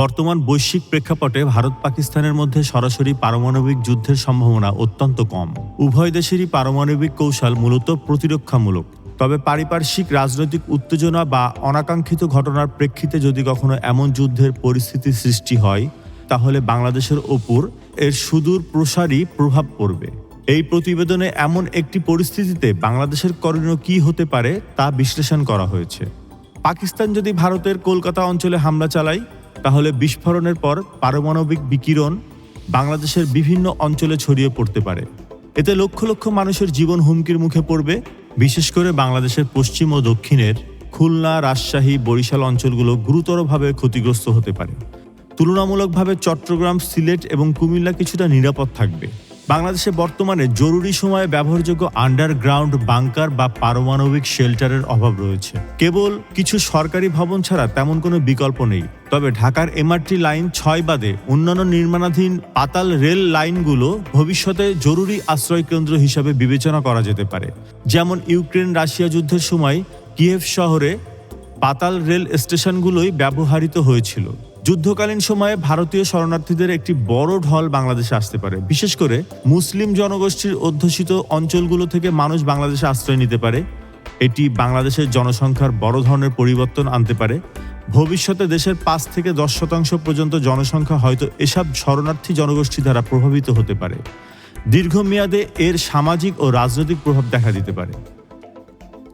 বর্তমান বৈশ্বিক প্রেক্ষাপটে ভারত পাকিস্তানের মধ্যে সরাসরি পারমাণবিক যুদ্ধের সম্ভাবনা অত্যন্ত কম। উভয় দেশেরই পারমাণবিক কৌশল মূলত প্রতিরক্ষামূলক। তবে পারিপার্শ্বিক রাজনৈতিক উত্তেজনা বা অনাকাঙ্ক্ষিত ঘটনার প্রেক্ষিতে যদি কখনো এমন যুদ্ধের পরিস্থিতি সৃষ্টি হয়, তাহলে বাংলাদেশের ওপর এর সুদূর প্রসারী প্রভাব পড়বে। এই প্রতিবেদনে এমন একটি পরিস্থিতিতে বাংলাদেশের করণীয় কী হতে পারে তা বিশ্লেষণ করা হয়েছে। পাকিস্তান যদি ভারতের কলকাতা অঞ্চলে হামলা চালায় তাহলে বিস্ফোরণের পর পারমাণবিক বিকিরণ বাংলাদেশের বিভিন্ন অঞ্চলে ছড়িয়ে পড়তে পারে। এতে লক্ষ লক্ষ মানুষের জীবন হুমকির মুখে পড়বে, বিশেষ করে বাংলাদেশের পশ্চিম ও দক্ষিণের খুলনা, রাজশাহী, বরিশাল অঞ্চলগুলো গুরুতরভাবে ক্ষতিগ্রস্ত হতে পারে। তুলনামূলকভাবে চট্টগ্রাম, সিলেট এবং কুমিল্লা কিছুটা নিরাপদ থাকবে। বাংলাদেশে বর্তমানে জরুরি সময়ে ব্যবহারযোগ্য আন্ডারগ্রাউন্ড বাংকার বা পারমাণবিক শেল্টারের অভাব রয়েছে। কেবল কিছু সরকারি ভবন ছাড়া তেমন কোনো বিকল্প নেই। তবে ঢাকার এমআরটি লাইন ছয় বাদে অন্যান্য নির্মাণাধীন পাতাল রেল লাইনগুলো ভবিষ্যতে জরুরি আশ্রয়কেন্দ্র হিসাবে বিবেচনা করা যেতে পারে। যেমন ইউক্রেন রাশিয়া যুদ্ধের সময় কিয়েভ শহরে পাতাল রেল স্টেশনগুলোই ব্যবহৃত হয়েছিল। যুদ্ধকালীন সময়ে ভারতীয় শরণার্থীদের একটি বড় ঢল বাংলাদেশে আসতে পারে। বিশেষ করে মুসলিম জনগোষ্ঠীর অধ্যুষিত অঞ্চলগুলো থেকে মানুষ বাংলাদেশে আশ্রয় নিতে পারে। এটি বাংলাদেশের জনসংখ্যার বড় ধরনের পরিবর্তন আনতে পারে। ভবিষ্যতে দেশের পাঁচ থেকে দশ শতাংশ পর্যন্ত জনসংখ্যা হয়তো এসব শরণার্থী জনগোষ্ঠী দ্বারা প্রভাবিত হতে পারে। দীর্ঘমেয়াদে এর সামাজিক ও রাজনৈতিক প্রভাব দেখা দিতে পারে।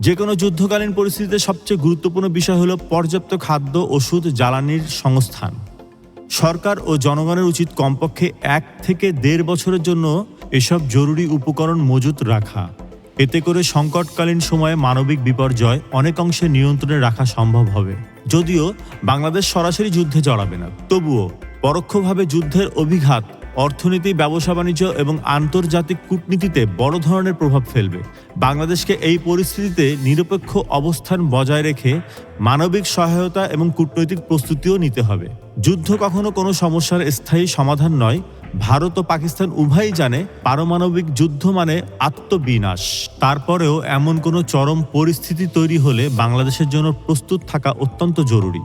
যে কোনো যুদ্ধকালীন পরিস্থিতিতে সবচেয়ে গুরুত্বপূর্ণ বিষয় হলো পর্যাপ্ত খাদ্য, ওষুধ, জ্বালানির সংস্থান। সরকার ও জনগণের উচিত কমপক্ষে এক থেকে দেড় বছরের জন্য এসব জরুরি উপকরণ মজুত রাখা। এতে করে সংকটকালীন সময়ে মানবিক বিপর্যয় অনেক অংশে নিয়ন্ত্রণে রাখা সম্ভব হবে। যদিও বাংলাদেশ সরাসরি যুদ্ধে জড়াবে না। তবুও পরোক্ষভাবে যুদ্ধের অভিঘাত অর্থনীতি, ব্যবসা বাণিজ্য এবং আন্তর্জাতিক কূটনীতিতে বড় ধরনের প্রভাব ফেলবে। বাংলাদেশকে এই পরিস্থিতিতে নিরপেক্ষ অবস্থান বজায় রেখে মানবিক সহায়তা এবং কূটনৈতিক প্রস্তুতিও নিতে হবে। যুদ্ধ কখনো কোনো সমস্যার স্থায়ী সমাধান নয়। ভারত ও পাকিস্তান উভয়ই জানে পারমাণবিক যুদ্ধ মানে আত্মবিনাশ। তারপরেও এমন কোনো চরম পরিস্থিতি তৈরি হলে বাংলাদেশের জন্য প্রস্তুত থাকা অত্যন্ত জরুরি।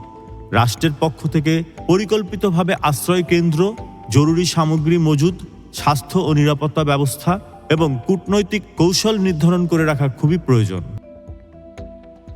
রাষ্ট্রের পক্ষ থেকে পরিকল্পিতভাবে আশ্রয় কেন্দ্র জরুরি সামগ্রী মজুদ, স্বাস্থ্য ও নিরাপত্তা ব্যবস্থা এবং কূটনৈতিক কৌশল নির্ধারণ করে রাখা খুবই প্রয়োজন।